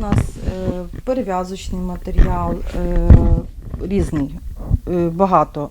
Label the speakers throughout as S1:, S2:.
S1: нас е, перев'язочний матеріал е, різний, е, багато,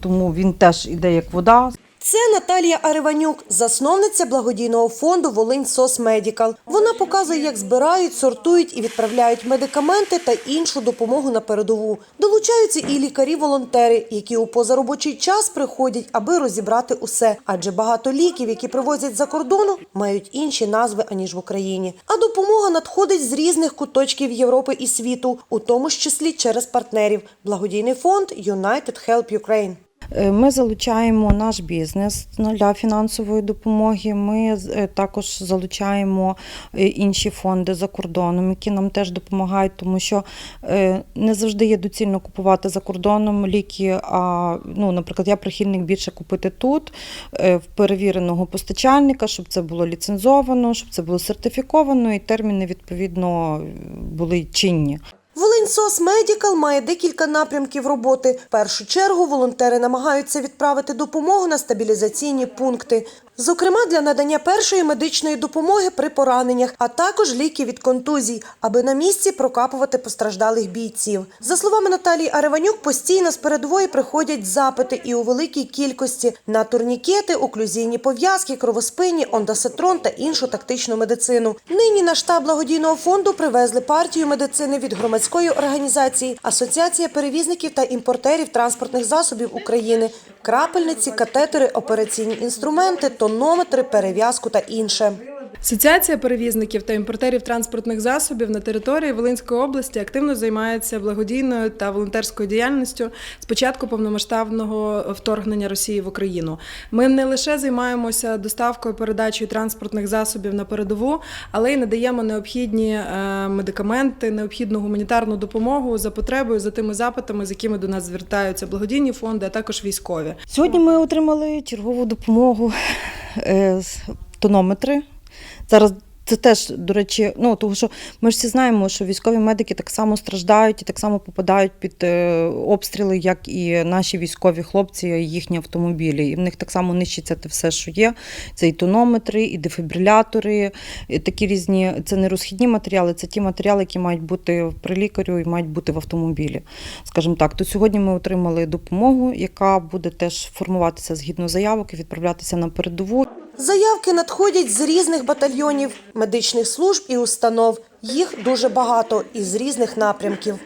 S1: тому він теж іде як вода.
S2: Це Наталія Ариванюк, засновниця благодійного фонду Волинь Сос Медікал. Вона показує, як збирають, сортують і відправляють медикаменти та іншу допомогу на передову. Долучаються і лікарі-волонтери, які у позаробочий час приходять, аби розібрати усе. Адже багато ліків, які привозять за кордону, мають інші назви аніж в Україні. А допомога надходить з різних куточків Європи і світу, у тому числі через партнерів. Благодійний фонд United Help Ukraine.
S1: Е, Ми залучаємо наш бізнес для фінансової допомоги. Ми е, також залучаємо е, інші фонди за кордоном, які нам теж допомагають, тому що не завжди є доцільно купувати за кордоном ліки. А ну, наприклад, я прихильник більше купити тут в перевіреного постачальника, щоб це було ліцензовано, щоб це було сертифіковано, і терміни відповідно були чинні.
S2: Волиньсос Медікал має декілька напрямків роботи. В першу чергу волонтери намагаються відправити допомогу на стабілізаційні пункти, зокрема для надання першої медичної допомоги при пораненнях, а також ліки від контузій, аби на місці прокапувати постраждалих бійців. За словами Наталії Ареванюк, постійно з передової приходять запити і у великій кількості на турнікети, оклюзійні пов'язки, кровоспинні, ондосетрон та іншу тактичну медицину. Нині на штаб благодійного фонду привезли партію медицини від громадської організації Асоціація перевізників та імпортерів транспортних засобів України, крапельниці, катетери, операційні інструменти, тонометри, перев'язку та інше.
S3: Асоціація перевізників та імпортерів транспортних засобів на території Волинської області активно займається благодійною та волонтерською діяльністю з початку повномасштабного вторгнення Росії в Україну. Ми не лише займаємося доставкою передачею транспортних засобів на передову, але й надаємо необхідні е, медикаменти, необхідну гуманітарну допомогу за потребою, за тими запитами, з якими до нас звертаються благодійні фонди, а також військові.
S1: Сьогодні ми отримали чергову допомогу е, з тонометри. Зараз це теж, до речі, ну тому що ми ж всі знаємо, що військові медики так само страждають і так само попадають під е, обстріли, як і наші військові хлопці, їхні автомобілі. І в них так само нищиться те все, що є. Це і тонометри, і дефібрилятори, і такі різні. Це не розхідні матеріали, це ті матеріали, які мають бути при лікарю і мають бути в автомобілі. Скажімо так, то сьогодні ми отримали допомогу, яка буде теж формуватися згідно заявок і відправлятися на передову.
S2: Заявки надходять з різних батальйонів, медичних служб і установ. Їх дуже багато і з різних напрямків.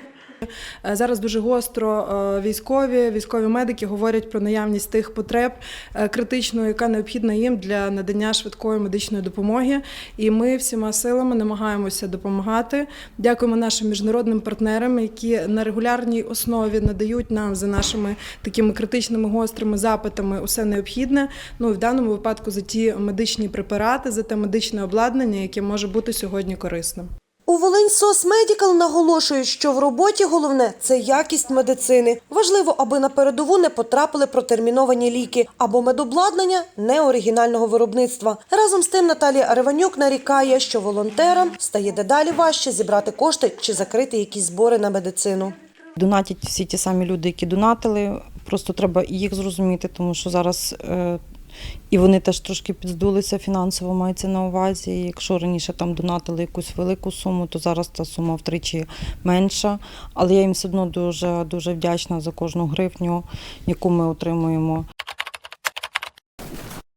S3: Е, Зараз дуже гостро е, військові, військові медики говорять про наявність тих потреб е, критичної, яка необхідна їм для надання швидкої медичної допомоги. І ми всіма силами намагаємося допомагати. Дякуємо нашим міжнародним партнерам, які на регулярній основі надають нам за нашими такими критичними гострими запитами усе необхідне. Ну і в даному випадку за ті медичні препарати, за те медичне обладнання, яке може бути сьогодні корисним.
S2: У Волинь Сос Медікал наголошують, що в роботі головне це якість медицини. Важливо, аби на передову не потрапили протерміновані ліки або медобладнання неоригінального виробництва. Разом з тим Наталія Ариванюк нарікає, що волонтерам стає дедалі важче зібрати кошти чи закрити якісь збори на медицину.
S1: Донатять всі ті самі люди, які донатили. Просто треба їх зрозуміти, тому що зараз е, і вони теж трошки підздулися фінансово, мається на увазі. Якщо раніше там донатили якусь велику суму, то зараз та сума втричі менша. Але я їм все одно дуже дуже вдячна за кожну гривню, яку ми отримуємо.